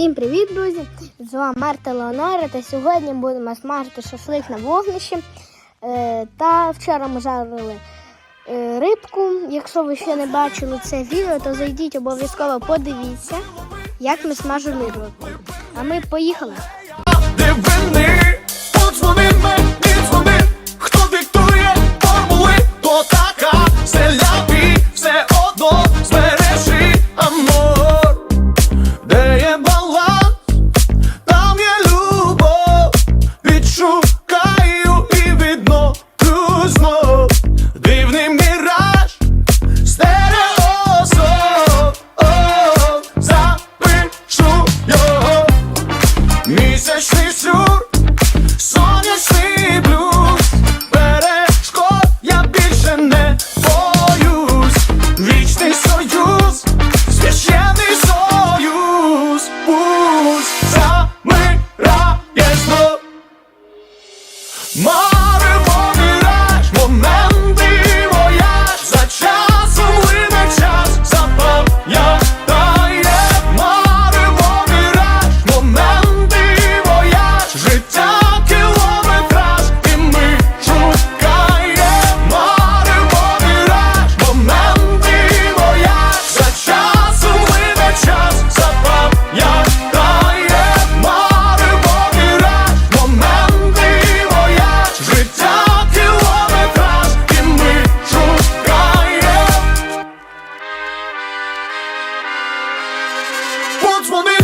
Всім привіт, друзі! З вами Марта Леонора та сьогодні будемо смажити шашлик на вогнищі. Е, та вчора ми жарили е, рибку. Якщо ви ще не бачили це відео, то зайдіть обов'язково подивіться, як ми смажили рибку. А ми поїхали. видно, кузно, дивний міраж, стереозо. Запишу його, місячний сюр, сонячний блюз, перешкод я більше не боюсь, вічний союз, священний союз, пусть замирає зло. My God's me.